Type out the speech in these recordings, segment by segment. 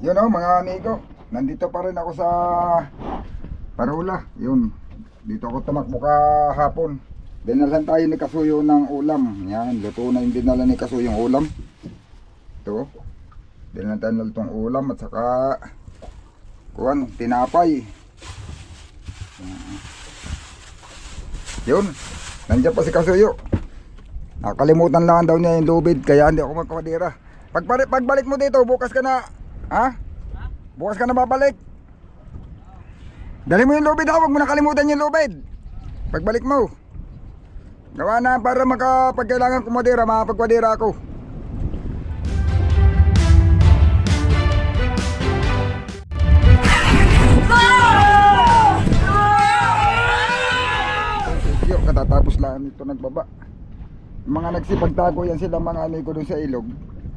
Yun o mga amigo, nandito pa rin ako sa Parula. Yun, dito ako tumakbo kahapon. Dinalhan tayo ni Kasuyo ng ulam. Yan, luto na yung dinala ni Kasuyo yung ulam. Ito. Dinalhan tayo ng lutong ulam at saka kuwan, tinapay. Yun, nandiyan pa si Kasuyo. Nakalimutan lang daw niya yung lubid kaya hindi ako magkamadira. Pagbalik, pagbalik mo dito, bukas ka na, ha? Bukas ka na babalik. Dali mo yung lubid ha, huwag mo nakalimutan yung lubid. Pagbalik mo. Gawa na para makapagkailangan kumadira, makapagkwadira ako. Yo, katatapos lang ito nagbaba. Mga nagsipagtago yan sila mga ano ko sa ilog.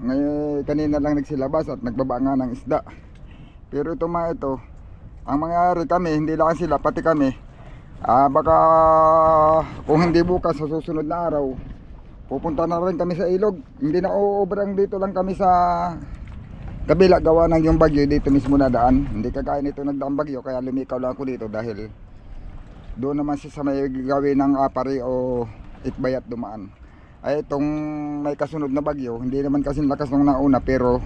Ngayon kanina lang nagsilabas at nagbaba nga ng isda. Pero ito mga ito, ang mangyayari kami, hindi lang sila, pati kami. Ah, baka kung hindi bukas sa susunod na araw, pupunta na rin kami sa ilog. Hindi na uubrang dito lang kami sa kabila gawa ng yung bagyo dito mismo na daan. Hindi kagaya nito nagdaang bagyo kaya lumikaw lang ako dito dahil doon naman siya sa may gawin ng apari o itbayat dumaan. Ay itong may kasunod na bagyo, hindi naman kasi lakas nung nauna pero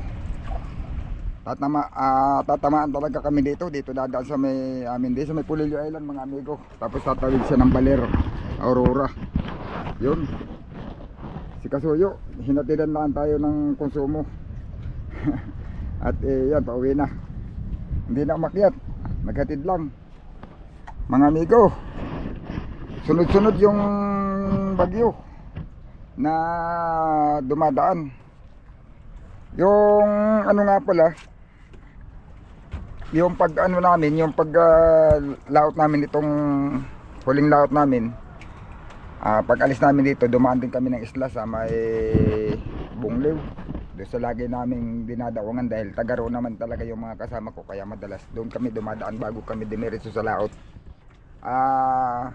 tatama, ah, tatamaan talaga kami dito. Dito dadaan sa may amin dito sa may Pulilio Island mga amigo. Tapos tatawid siya ng Baler, Aurora. Yun. Si Kasuyo, hinatidan lang tayo ng konsumo. At eh, yan, pauwi na. Hindi na umakyat. Naghatid lang. Mga amigo, sunod-sunod yung bagyo na dumadaan. Yung ano nga pala, yung pag ano namin, yung pag ah, laot namin itong huling laot namin, ah, pag alis namin dito, dumaan din kami ng isla sa may Bungliw. Doon sa lagi naming dinadawangan dahil taga roon naman talaga yung mga kasama ko kaya madalas doon kami dumadaan bago kami dimiritso sa laot. Ah,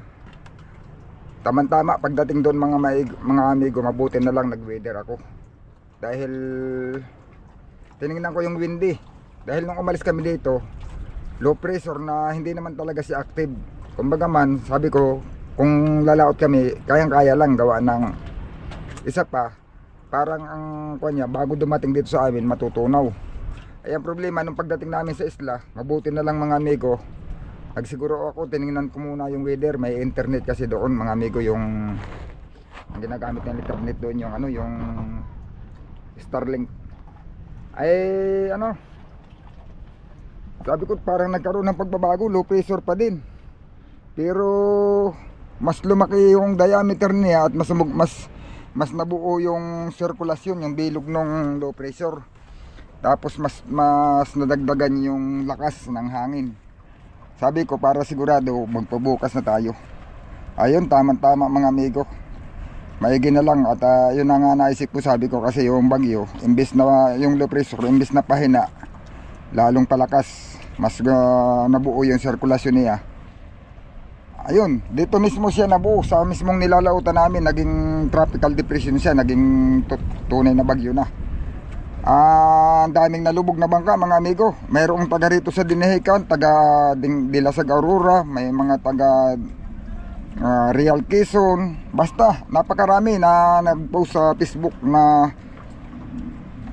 Tama-tama pagdating doon mga maig- mga amigo, mabuti na lang nag-weather ako. Dahil tiningnan ko yung windy. Dahil nung umalis kami dito, low pressure na hindi naman talaga si active. Kumbaga man, sabi ko, kung lalaot kami, kayang-kaya lang gawa ng isa pa, parang ang kanya, bago dumating dito sa amin, matutunaw. Ay ang problema nung pagdating namin sa isla, mabuti na lang mga amigo, Nagsiguro ako, tiningnan ko muna yung weather, may internet kasi doon mga amigo yung ang ginagamit ng internet doon yung ano, yung Starlink. Ay ano, sabi ko parang nagkaroon ng pagbabago, low pressure pa din. Pero mas lumaki yung diameter niya at mas mas mas nabuo yung sirkulasyon, yung bilog ng low pressure. Tapos mas mas nadagdagan yung lakas ng hangin. Sabi ko para sigurado magpabukas na tayo. Ayun, tama-tama mga amigo. Maigi na lang at ah, yun na nga naisip ko sabi ko kasi yung bagyo, imbis na yung low pressure, imbis na pahina, lalong palakas, mas ah, nabuo yung sirkulasyon niya. Ayun, dito mismo siya nabuo sa mismong nilalautan namin, naging tropical depression siya, naging tu- tunay na bagyo na. Ah, ang daming nalubog na bangka mga amigo. Mayroong taga rito sa Dinahican, taga Ding- Dilasag Aurora, may mga taga ah, Real Quezon. Basta, napakarami na nag-post sa Facebook na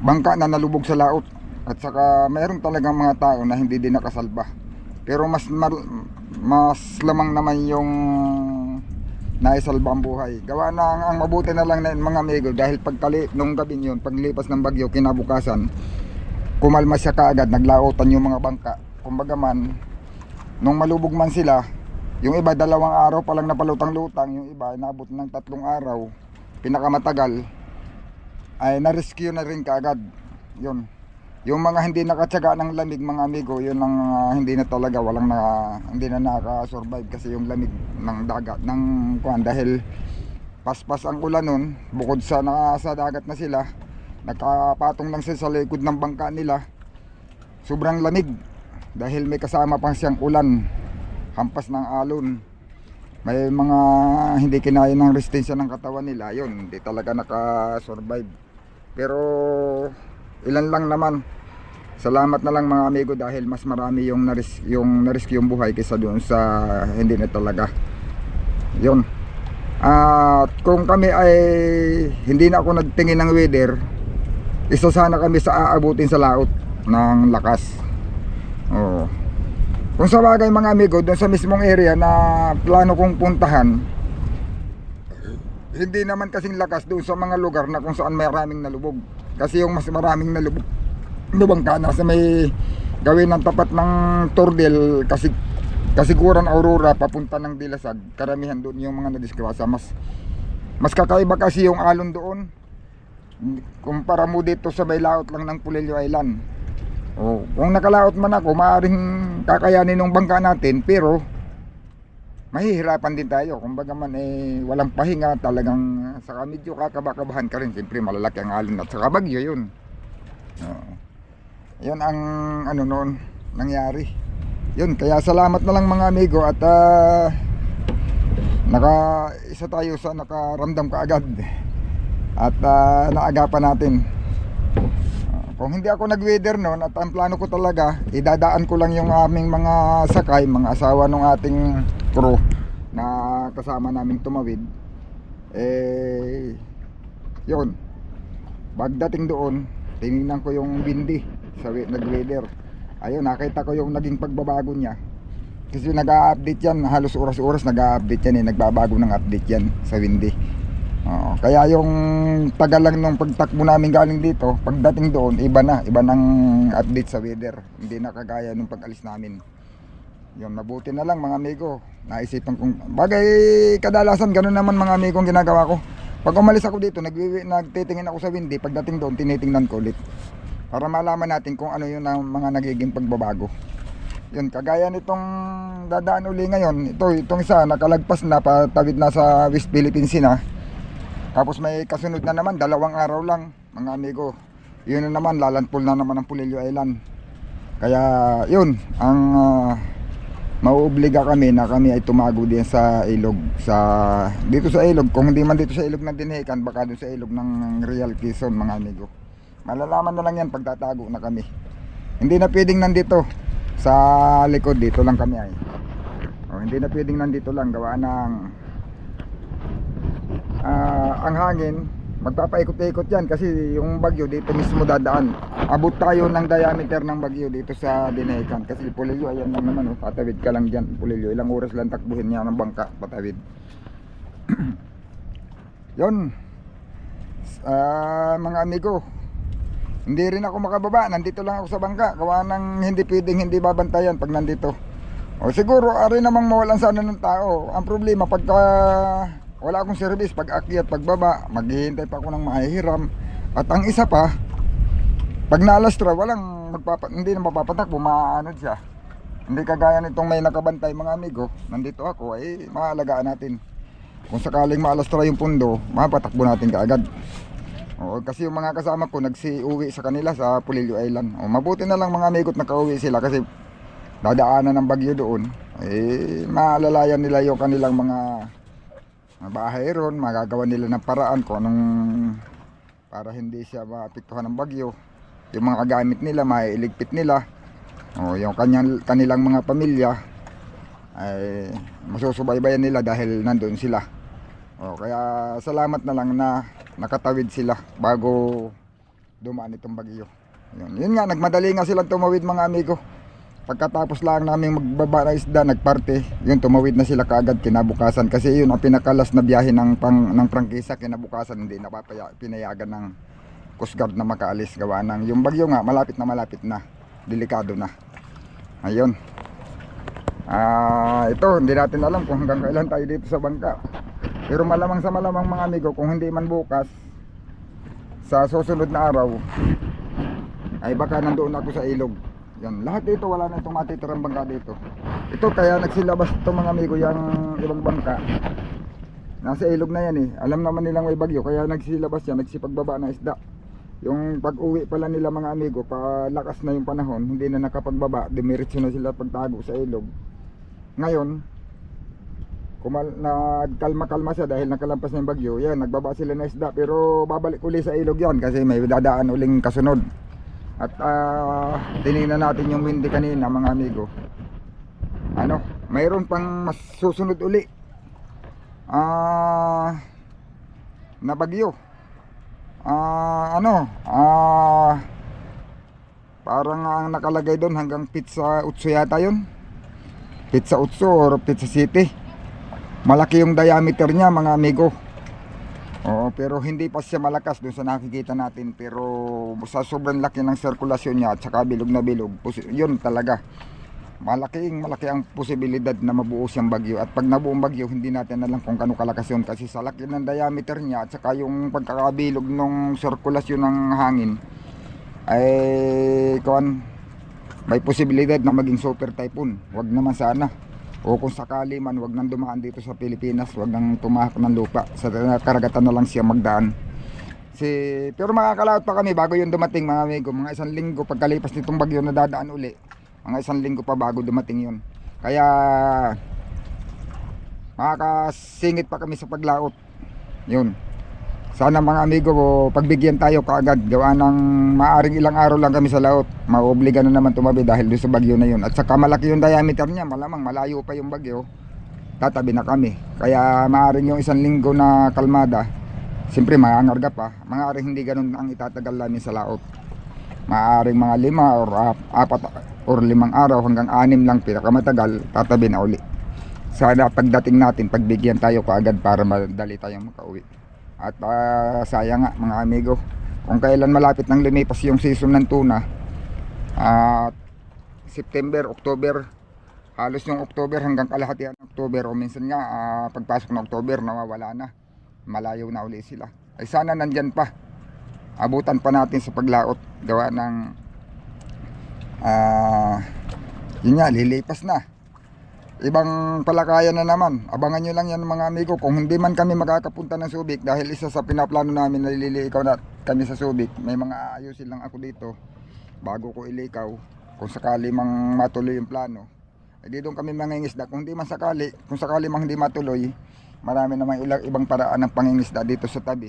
bangka na nalubog sa laot. At saka mayroon talagang mga tao na hindi din nakasalba. Pero mas mas lamang naman yung naisalba ang buhay. Gawa na ang, ang mabuti na lang na mga amigo dahil pagkali nung gabi yun, paglipas ng bagyo kinabukasan, kumalma siya kaagad, naglaotan yung mga bangka. Kumbaga man, nung malubog man sila, yung iba dalawang araw pa lang napalutang-lutang, yung iba inabot ng tatlong araw, pinakamatagal, ay na-rescue na rin kaagad. Yun. Yung mga hindi nakatsaga ng lamig mga amigo, yun ang ah, hindi na talaga walang na hindi na nakaka-survive kasi yung lamig ng dagat ng kuan dahil paspas ang ulan nun, bukod sa nasa dagat na sila, nakapatong lang sila sa likod ng bangka nila. Sobrang lamig dahil may kasama pang siyang ulan, hampas ng alon. May mga hindi kinaya ng resistensya ng katawan nila, yun, hindi talaga naka-survive. Pero ilan lang naman salamat na lang mga amigo dahil mas marami yung naris yung narisk yung buhay kaysa doon sa hindi na talaga. Yun. At kung kami ay hindi na ako nagtingin ng weather, isa sana kami sa aabutin sa laot ng lakas. Oo. Kung sa bagay mga amigo, doon sa mismong area na plano kong puntahan, hindi naman kasing lakas doon sa mga lugar na kung saan maraming nalubog. Kasi yung mas maraming nalubog, lubang ka na sa may gawin ng tapat ng Tordel kasi kasiguran Aurora papunta ng Dilasag. Karamihan doon yung mga nadiskrasa mas mas kakaiba kasi yung alon doon. Kumpara mo dito sa may laot lang ng Pulilio Island. Oh, kung nakalaot man ako maaring kakayanin ng bangka natin pero mahihirapan din tayo. Kumbaga man eh walang pahinga talagang saka medyo kakabakabahan ka rin. Siyempre malalaki ang alon at saka bagyo yun. Oo. Yan ang ano noon nangyari. Yun, kaya salamat na lang mga amigo at ah, naka isa tayo sa nakaramdam kaagad. At ah, naagapan natin. Ah, kung hindi ako nag-weather noon at ang plano ko talaga, idadaan ko lang yung aming mga sakay, mga asawa ng ating crew na kasama naming tumawid. Eh, yun. Pagdating doon, tinignan ko yung bindi sa we- nag-weather. Ayun, nakita ko yung naging pagbabago niya. Kasi nag-a-update yan, halos oras-oras nag-a-update yan eh, nagbabago ng update yan sa windy. Oo, kaya yung tagal lang nung pagtakbo namin galing dito, pagdating doon, iba na, iba ng update sa weather. Hindi na kagaya nung pag-alis namin. Yun, mabuti na lang mga amigo. Naisipan kong, bagay kadalasan ganun naman mga amigo ang ginagawa ko. Pag umalis ako dito, nagwiwi, nagtitingin ako sa windy, pagdating doon, tinitingnan ko ulit. Para malaman natin kung ano yun ang mga nagiging pagbabago. Yun, kagaya nitong dadaan uli ngayon, ito, itong isa, nakalagpas na, patawid na sa West Philippines na. Tapos may kasunod na naman, dalawang araw lang, mga amigo. Yun na naman, lalandfall na naman ang Pulilio Island. Kaya, yun, ang ah, mauobliga kami na kami ay tumago din sa ilog sa dito sa ilog kung hindi man dito sa ilog ng Dinhekan baka doon sa ilog ng Real Quezon mga amigo malalaman na lang yan pag tatago na kami. Hindi na pwedeng nandito. Sa likod dito lang kami ay. O, hindi na pwedeng nandito lang. Gawa ng ah, ang hangin magpapaikot-ikot yan. Kasi yung bagyo dito mismo dadaan. Abot tayo ng diameter ng bagyo dito sa Dinecan kasi Pulilio ayan lang naman oh, patawid ka lang dyan Pulilio ilang oras lang takbuhin niya ng bangka patawid. Yon Ah, mga amigo hindi rin ako makababa. Nandito lang ako sa bangka. Gawa ng hindi pwedeng hindi babantayan pag nandito. O siguro ari namang mawalan sana ng tao. Ang problema pagka wala akong service pag akyat pagbaba maghihintay pa ako ng mahihiram. At ang isa pa pag naalastra walang magpapa, hindi na mapapatakbo maano siya. Hindi kagaya nitong may nakabantay mga amigo nandito ako eh maalagaan natin. Kung sakaling maalastra yung pundo mapatakbo natin kaagad Oo, kasi yung mga kasama ko nagsi-uwi sa kanila sa Pulilio Island. O, mabuti na lang mga amigot nakauwi sila kasi dadaanan ng bagyo doon. Eh, maalalayan nila yung kanilang mga bahay ron, magagawa nila ng paraan kung anong para hindi siya maapektuhan ng bagyo. Yung mga gamit nila, mailigpit nila. O, yung kanyang, kanilang mga pamilya ay masusubaybayan nila dahil nandun sila. O, kaya salamat na lang na nakatawid sila bago dumaan itong bagyo. Yun, yun nga, nagmadali nga silang tumawid mga amigo. Pagkatapos lang namin magbaba na isda, nagparte, yun tumawid na sila kaagad kinabukasan. Kasi yun ang pinakalas na biyahe ng pang ng prangkisa kinabukasan hindi napapaya pinayagan ng Coast Guard na makaalis. Gawa ng yung bagyo nga malapit na malapit na. Delikado na. Ayun. Ah ito hindi natin alam kung hanggang kailan tayo dito sa bangka pero malamang sa malamang mga amigo kung hindi man bukas sa susunod na araw ay baka nandoon ako sa ilog. Yan lahat dito wala na itong matitirang bangka dito. Ito kaya nagsilabas itong mga amigo yung ibang bangka. Nasa ilog na yan eh. Alam naman nilang may bagyo kaya nagsilabas yan nagsipagbaba ng isda. Yung pag uwi pala nila mga amigo palakas na yung panahon hindi na nakapagbaba dimiritso na sila pagtago sa ilog. Ngayon kumal nagkalma-kalma siya dahil nakalampas na yung bagyo yan nagbaba sila ng isda pero babalik uli sa ilog yan kasi may dadaan uling kasunod At ah, tinignan natin yung windy kanina mga amigo. Ano, mayroon pang mas susunod uli. Ah, na bagyo. Ah, ano, ah, parang ang nakalagay doon hanggang pizza 8 yata yun. Pizza 8 or pizza city. Malaki yung diameter niya mga amigo. Oo, pero hindi pa siya malakas doon sa nakikita natin. Pero sa sobrang laki ng sirkulasyon niya at saka bilog na bilog, yun talaga. Malaking malaki ang posibilidad na mabuo siyang bagyo. At pag nabuong bagyo, hindi natin alam kung kano kalakas yun. Kasi sa laki ng diameter niya at saka yung pagkakabilog ng sirkulasyon ng hangin, ay kuan may posibilidad na maging super typhoon. Wag naman sana. O kung sakali man, wag nang dumaan dito sa Pilipinas, wag nang tumahak ng lupa. Sa karagatan na lang siya magdaan. Si, pero makakalaot pa kami bago yung dumating mga amigo. Mga isang linggo pagkalipas nitong bagyo na dadaan uli. Mga isang linggo pa bago dumating yun. Kaya makakasingit pa kami sa paglaot. Yun. Sana mga amigo, pagbigyan tayo kaagad. Gawa ng maaring ilang araw lang kami sa laot. Maobliga na naman tumabi dahil doon sa bagyo na yun. At saka malaki yung diameter niya. Malamang malayo pa yung bagyo. Tatabi na kami. Kaya maaring yung isang linggo na kalmada. Siyempre maangarga pa. Maaring hindi ganun ang itatagal namin sa laot. Maaring mga lima or ap- apat or limang araw hanggang anim lang pinakamatagal. Tatabi na uli. Sana pagdating natin, pagbigyan tayo kaagad para madali tayong makauwi. At ah, sayang nga mga amigo, kung kailan malapit nang lumipas yung season ng tuna, at September, October, halos yung October hanggang kalahatian ng October o minsan nga ah, pagpasok ng October nawawala na. Malayo na uli sila. Ay sana nandyan pa. Abutan pa natin sa paglaot. Gawa ng ah yun nga, lilipas na ibang palakayan na naman. Abangan nyo lang yan mga amigo. Kung hindi man kami makakapunta ng Subic dahil isa sa pinaplano namin na lilikaw na kami sa Subic, may mga ayusin lang ako dito bago ko ilikaw. Kung sakali mang matuloy yung plano, ay di doon kami mangingisda. Kung hindi man sakali, kung sakali mang hindi matuloy, marami namang ilang ibang paraan ng pangingisda dito sa tabi.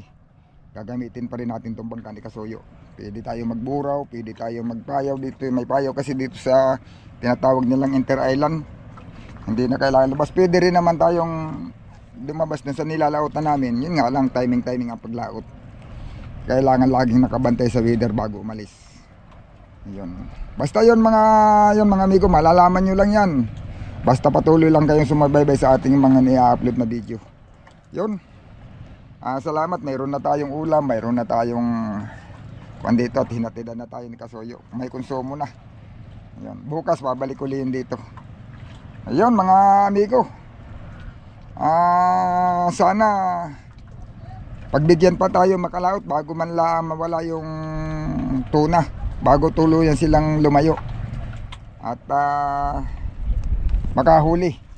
Gagamitin pa rin natin itong bangka ni Kasuyo. Pwede tayo magburaw, pwede tayo magpayaw dito. May payaw kasi dito sa tinatawag nilang Inter Island hindi na kailangan lumabas. Pwede rin naman tayong lumabas dun sa nilalautan namin. Yun nga lang, timing-timing ang paglaot. Kailangan laging nakabantay sa weather bago umalis. Yun. Basta yun mga, yun mga amigo, malalaman nyo lang yan. Basta patuloy lang kayong sumabaybay sa ating mga ni-upload na video. Yun. Ah, salamat, mayroon na tayong ulam, mayroon na tayong kwan dito at hinatidan na tayo ni Kasoyo. May konsumo na. Yun. Bukas babalik ulit dito. Ayun mga amigo. Ah, sana pagbigyan pa tayo makalaot bago man lang mawala yung tuna. Bago tuluyan silang lumayo. At ah, makahuli.